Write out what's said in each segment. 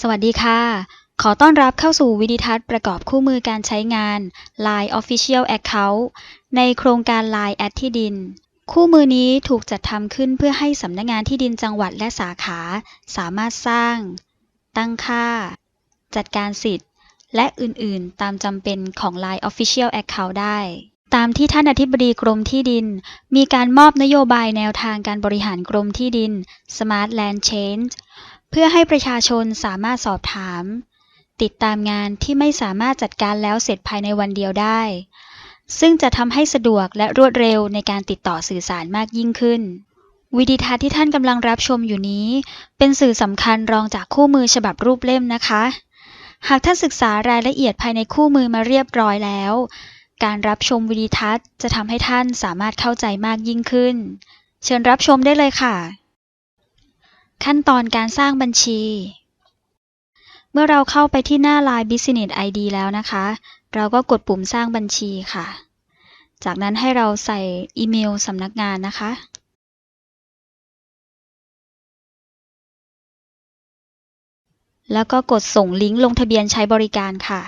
สวัสดีค่ะ ขอต้อนรับเข้าสู่วิดีทัศน์ประกอบคู่มือการใช้งาน Line Official Account ในโครงการ Line แอดที่ดิน คู่มือนี้ถูกจัดทำขึ้นเพื่อให้สำนักงานที่ดินจังหวัดและสาขา สามารถสร้าง ตั้งค่า จัดการสิทธิ์ และอื่นๆ ตามจำเป็นของ Line Official Account ได้ ตามที่ท่านอธิบดีกรมที่ดิน มีการมอบนโยบายแนวทางการบริหารกรมที่ดิน Smart Land Change เพื่อให้ประชาชนสามารถสอบถาม ติดตามงานที่ไม่สามารถจัดการแล้วเสร็จภายในวันเดียวได้ ซึ่งจะทำให้สะดวกและรวดเร็วในการติดต่อสื่อสารมากยิ่งขึ้น วิดีทัศน์ที่ท่านกำลังรับชมอยู่นี้ เป็นสื่อสำคัญรองจากคู่มือฉบับรูปเล่มนะคะ หากท่านศึกษารายละเอียดภายในคู่มือมาเรียบร้อยแล้ว การรับชมวิดีทัศน์จะทำให้ท่านสามารถเข้าใจมากยิ่งขึ้น เชิญรับชมได้เลยค่ะ ขั้นตอนการสร้างบัญชี เมื่อเราเข้าไปที่หน้า Line Business ID แล้วนะคะ เราก็กดปุ่มสร้างบัญชีค่ะ จากนั้นให้เราใส่อีเมลสำนักงานนะคะแล้วก็กดส่งลิงก์ลงทะเบียนใช้บริการค่ะ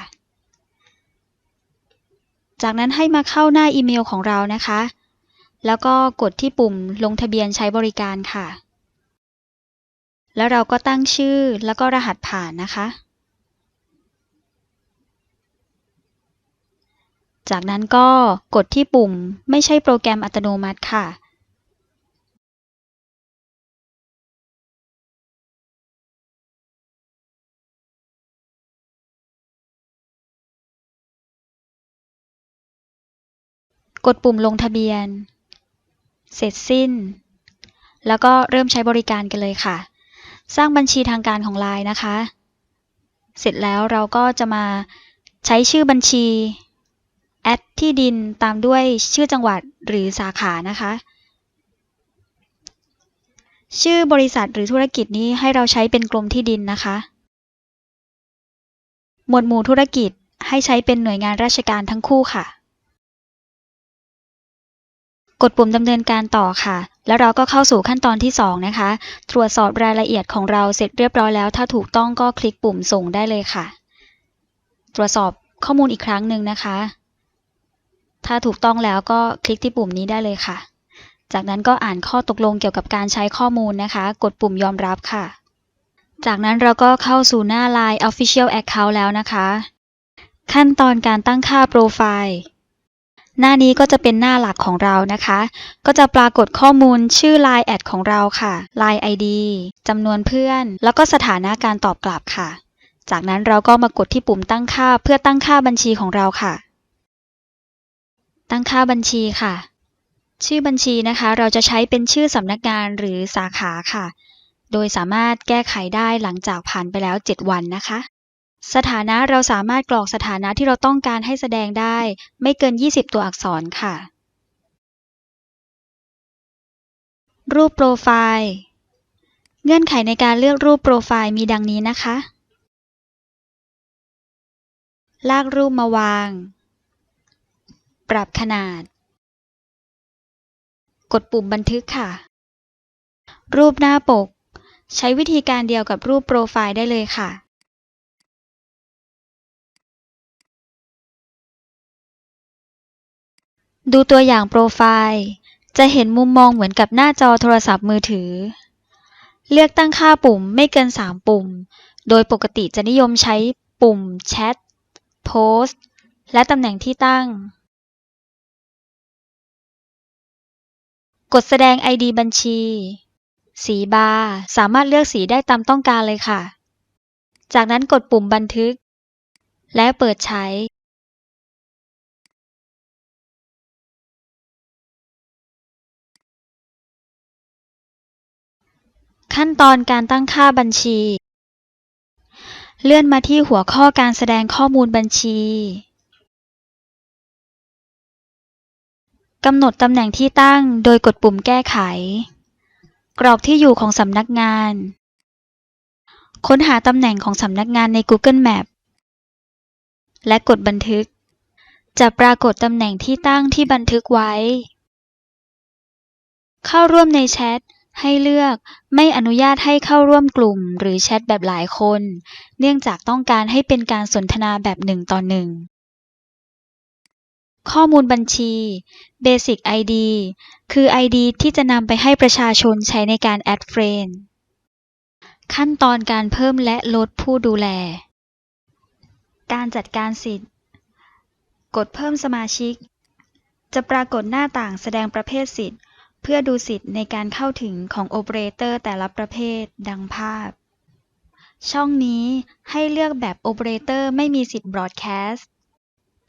จากนั้นให้มาเข้าหน้าอีเมลของเรานะคะ แล้วก็กดที่ปุ่มลงทะเบียนใช้บริการค่ะ แล้วเราก็ตั้งชื่อแล้วก็รหัสผ่านนะคะ จากนั้นก็กดที่ปุ่มไม่ใช่โปรแกรมอัตโนมัติค่ะ กดปุ่มลงทะเบียน เสร็จสิ้น แล้วก็เริ่มใช้บริการกันเลยค่ะ สร้างบัญชีทางการของ Line นะคะ เสร็จแล้วเราก็จะมาใช้ชื่อบัญชี แอดที่ดินตามด้วยชื่อจังหวัดหรือสาขานะคะ ชื่อบริษัทหรือธุรกิจนี้ให้เราใช้เป็นกรมที่ดินนะคะ หมวดหมู่ธุรกิจให้ใช้เป็นหน่วยงานราชการทั้งคู่ค่ะ กดปุ่มดำเนินการต่อค่ะ แล้วเราก็เข้าสู่ขั้นตอนที่ 2 นะคะ ตรวจสอบรายละเอียดของเราเสร็จเรียบร้อยแล้ว ถ้าถูกต้องก็คลิกปุ่มส่งได้เลยค่ะ ตรวจสอบข้อมูลอีกครั้งหนึ่งนะคะ ถ้าถูกต้องแล้วก็คลิกที่ปุ่มนี้ได้เลยค่ะ จากนั้นก็อ่านข้อตกลงเกี่ยวกับการใช้ข้อมูลนะคะ กดปุ่มยอมรับค่ะ จากนั้นเราก็เข้าสู่หน้า Line Official Account แล้วนะคะ ขั้นตอนการตั้งค่าโปรไฟล์ หน้านี้ก็จะเป็นหน้าหลักของเรานะคะ ก็จะปรากฏข้อมูลชื่อ Line แอดของเราค่ะ Line ID จำนวนเพื่อน แล้วก็สถานะการตอบกลับค่ะ จากนั้นเราก็มากดที่ปุ่มตั้งค่าเพื่อตั้งค่าบัญชีของเราค่ะ ตั้งค่าบัญชีค่ะ ชื่อบัญชีนะคะ เราจะใช้เป็นชื่อสำนักงานหรือสาขาค่ะ โดยสามารถแก้ไขได้หลังจากผ่านไปแล้ว 7 วันนะคะ สถานะเราสามารถกรอกสถานะที่เราต้องการให้แสดงได้ ไม่เกิน 20 ตัวอักษรค่ะ รูปโปรไฟล์ เงื่อนไขในการเลือกรูปโปรไฟล์มีดังนี้นะคะ ลากรูปมาวาง ปรับขนาด กดปุ่มบันทึกค่ะ รูปหน้าปก ใช้วิธีการเดียวกับรูปโปรไฟล์ได้เลยค่ะ ดูตัวอย่างโปรไฟล์ จะเห็นมุมมองเหมือนกับหน้าจอโทรศัพท์มือถือ เลือกตั้งค่าปุ่มไม่เกิน 3 ปุ่ม โดยปกติจะนิยมใช้ปุ่มแชทโพสต์และตำแหน่งที่ตั้ง กดแสดง ID บัญชี สีบาร์สามารถเลือกสีได้ตามต้องการเลยค่ะ จากนั้นกดปุ่มบันทึก และเปิดใช้ ขั้นตอนการตั้งค่าบัญชี เลื่อนมาที่หัวข้อการแสดงข้อมูลบัญชีกำหนดตำแหน่งที่ตั้งโดยกดปุ่มแก้ไข กรอกที่อยู่ของสำนักงาน ค้นหาตำแหน่งของสำนักงานใน Google Map และกดบันทึก จะปรากฏตำแหน่งที่ตั้งที่บันทึกไว้ เข้าร่วมในแชท ให้เลือกไม่อนุญาตให้เข้าร่วมกลุ่ม หรือแชทแบบหลายคน เนื่องจากต้องการให้เป็นการสนทนาแบบหนึ่งต่อหนึ่งข้อมูลบัญชี Basic ID คือ ID ที่จะนำไปให้ประชาชนใช้ในการ Add Friend ขั้นตอนการเพิ่มและลดผู้ดูแล การจัดการสิทธิ์ กดเพิ่มสมาชิก จะปรากฏหน้าต่างแสดงประเภทสิทธิ์ เพื่อดูสิทธิ์ในการเข้าถึงของโอเปอเรเตอร์แต่ละประเภทดังภาพ ช่องนี้ให้เลือกแบบโอเปอเรเตอร์ไม่มีสิทธิ์ Broadcast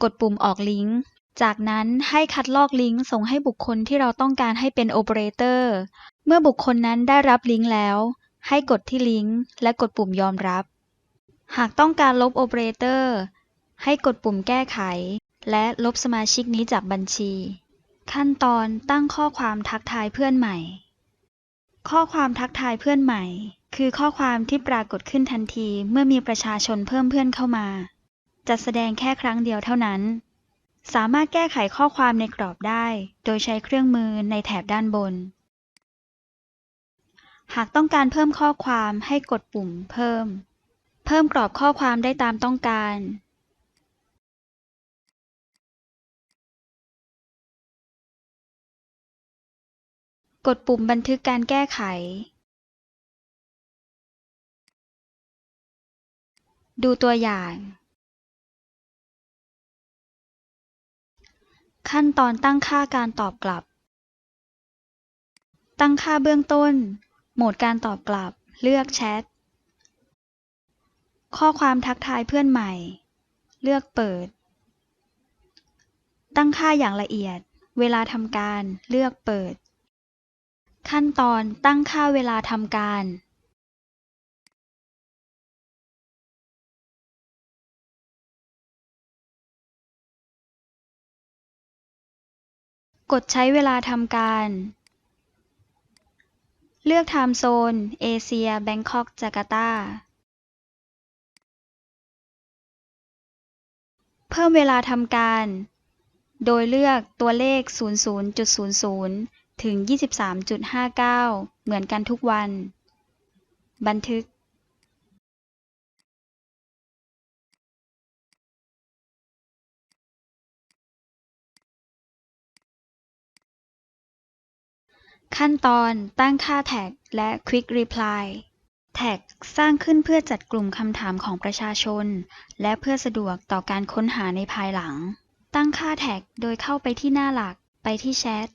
กดปุ่มออกลิงก์ จากนั้นให้คัดลอกลิงก์ส่งให้บุคคลที่เราต้องการให้เป็นโอเปอเรเตอร์เมื่อบุคคลนั้นได้รับลิงก์แล้ว ให้กดที่ลิงก์และกดปุ่มยอมรับ หากต้องการลบโอเปอเรเตอร์ให้กดปุ่มแก้ไข และลบสมาชิกนี้จากบัญชี ขั้นตอนตั้งข้อความทักทายเพื่อนใหม่ ข้อความทักทายเพื่อนใหม่ คือข้อความที่ปรากฏขึ้นทันทีเมื่อมีประชาชนเพิ่มเพื่อนเข้ามาจะแสดงแค่ครั้งเดียวเท่านั้น สามารถแก้ไขข้อความในกรอบได้ โดยใช้เครื่องมือในแถบด้านบน หากต้องการเพิ่มข้อความให้กดปุ่มเพิ่ม เพิ่มกรอบข้อความได้ตามต้องการ กดปุ่มบันทึกการแก้ไข ดูตัวอย่าง ขั้นตอนตั้งค่าการตอบกลับ ตั้งค่าเบื้องต้น โหมดการตอบกลับ เลือกแชท ข้อความทักทายเพื่อนใหม่ เลือกเปิด ตั้งค่าอย่างละเอียด เวลาทำการ เลือกเปิด ขั้นตอนตั้งค่าเวลาทำการกดใช้เวลาทำการ เลือก Time Zone เอเชีย แบงคอก จาการ์ตา เพิ่มเวลาทำการ โดยเลือกตัวเลข 00.00 ถึง 23.59 เหมือนกันทุกวัน บันทึกขั้นตอนตั้งค่าแท็กและ Quick Reply แท็กสร้างขึ้นเพื่อจัดกลุ่มคำถามของประชาชน และเพื่อสะดวกต่อการค้นหาในภายหลัง ตั้งค่าแท็กโดยเข้าไปที่หน้าหลัก ไปที่แชท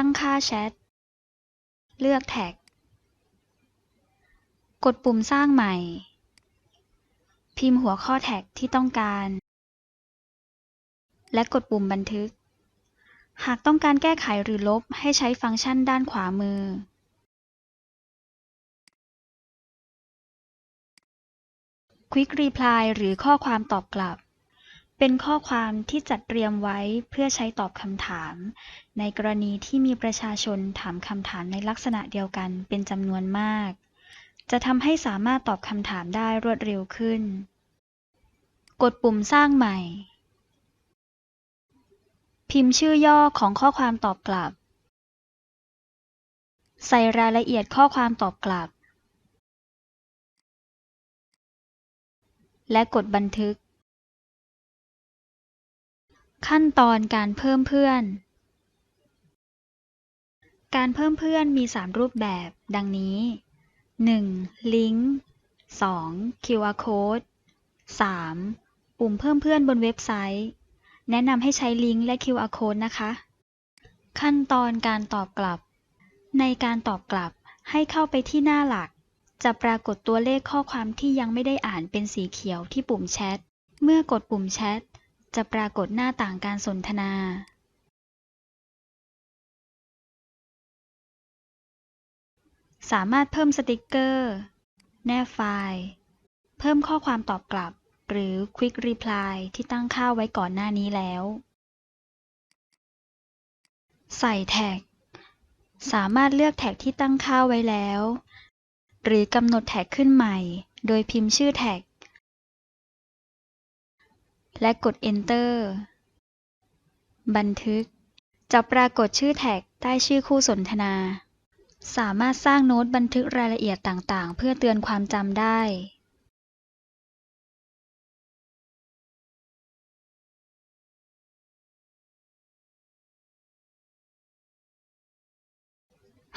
ตั้งค่าแชท เลือกแท็ก กดปุ่มสร้างใหม่ พิมพ์หัวข้อแท็กที่ต้องการ และกดปุ่มบันทึก หากต้องการแก้ไขหรือลบให้ใช้ฟังก์ชันด้านขวามือ Quick Reply หรือข้อความตอบกลับ เป็นข้อความที่จัดเตรียมไว้เพื่อใช้ตอบคำถาม ในกรณีที่มีประชาชนถามคำถามในลักษณะเดียวกันเป็นจำนวนมาก จะทำให้สามารถตอบคำถามได้รวดเร็วขึ้น กดปุ่มสร้างใหม่ พิมพ์ชื่อย่อของข้อความตอบกลับ ใส่รายละเอียดข้อความตอบกลับ และกดบันทึก ขั้นตอนการเพิ่มเพื่อน การเพิ่มเพื่อนมี 3 รูปแบบ ดังนี้ 1. ลิงก์ 2. QR Code 3. ปุ่มเพิ่มเพื่อนบนเว็บไซต์ แนะนำให้ใช้ลิงก์และ QR Code นะคะ ขั้นตอนการตอบกลับ ในการตอบกลับให้เข้าไปที่หน้าหลัก จะปรากฏตัวเลขข้อความที่ยังไม่ได้อ่านเป็นสีเขียวที่ปุ่มแชท เมื่อกดปุ่มแชท จะปรากฏหน้าต่างการสนทนาสามารถเพิ่มสติกเกอร์ แนบไฟล์ เพิ่มข้อความตอบกลับ หรือ Quick Reply ที่ตั้งค่าไว้ก่อนหน้านี้แล้ว ใส่แท็ก สามารถเลือกแท็กที่ตั้งค่าไว้แล้ว หรือกำหนดแท็กขึ้นใหม่ โดยพิมพ์ชื่อแท็ก และกด Enter บันทึก จะปรากฏชื่อแท็กใต้ชื่อคู่สนทนา สามารถสร้างโน้ตบันทึกรายละเอียดต่างๆ เพื่อเตือนความจำได้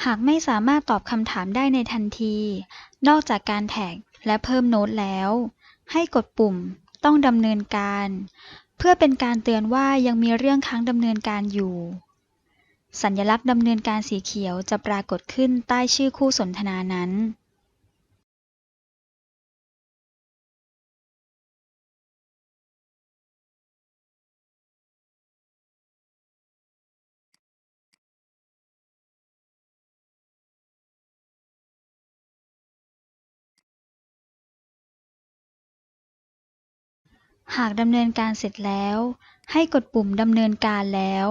หากไม่สามารถตอบคำถามได้ในทันที นอกจากการแท็กและเพิ่มโน้ตแล้ว ให้กดปุ่ม ต้องดำเนินการ เพื่อเป็นการเตือนว่ายังมีเรื่องค้างดำเนินการอยู่ สัญลักษณ์ดำเนินการสีเขียวจะปรากฏขึ้นใต้ชื่อคู่สนทนานั้น หากดำเนินการเสร็จแล้ว ให้กดปุ่มดำเนินการแล้ว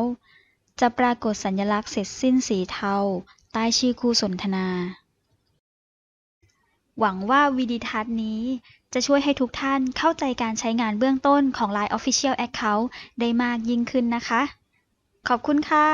จะปรากฏสัญลักษณ์เสร็จสิ้นสีเทา ใต้ชื่อคู่สนทนา หวังว่าวิดีทัศน์นี้จะช่วยให้ทุกท่านเข้าใจการใช้งานเบื้องต้นของ Line Official Account ได้มากยิ่งขึ้นนะคะ ขอบคุณค่ะ